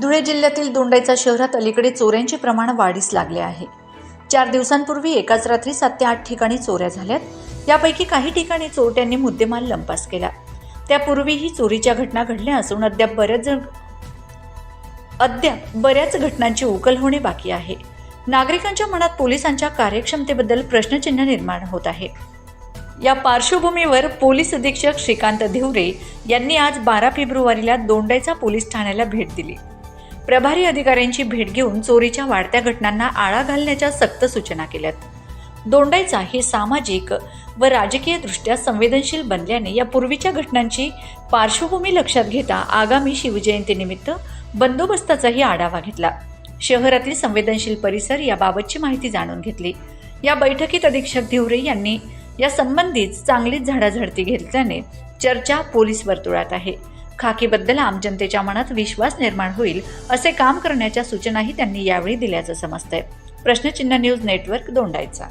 धुळे जिल्ह्यातील दोंडाईचा शहरात अलीकडे चोऱ्यांचे प्रमाण वाढीस लागले आहे. चार दिवसांपूर्वी एकाच रात्री सात ते आठ ठिकाणी चोऱ्या झाल्यात. यापैकी काही ठिकाणी चोरट्यांनी मुद्देमाल लंपास केला. त्यापूर्वीही चोरीच्या घटना घडल्या असून अद्याप बऱ्याच जण अद्याप बऱ्याच घटनांची उकल होणे बाकी आहे. नागरिकांच्या मनात पोलिसांच्या कार्यक्षमतेबद्दल प्रश्नचिन्ह निर्माण होत आहे. या पार्श्वभूमीवर पोलीस अधीक्षक श्रीकांत धिवरे यांनी आज बारा फेब्रुवारीला दोंडाईचा पोलीस ठाण्याला भेट दिली. प्रभारी अधिकाऱ्यांची भेट घेऊन चोरीच्या वाढत्या घटनांना आळा घालण्याच्या सक्त सूचना केल्यात. दोंडाईचा हे सामाजिक व राजकीय दृष्ट्या संवेदनशील बनल्याने या पूर्वीच्या घटनांची पार्श्वभूमी लक्षात घेता आगामी शिवजयंतीनिमित्त बंदोबस्ताचाही आढावा घेतला. शहरातील संवेदनशील परिसर याबाबतची माहिती जाणून घेतली. या बैठकीत अधीक्षक धिवरे यांनी या संबंधित चांगलीच झाडाझडती घेतल्याने चर्चा पोलीस वर्तुळात आहे. खाकीबद्दल आम जनतेच्या मनात विश्वास निर्माण होईल असे काम करण्याच्या सूचनाही त्यांनी यावेळी दिल्याचं समजतंय. प्रश्नचिन्ह न्यूज नेटवर्क दोंडायचा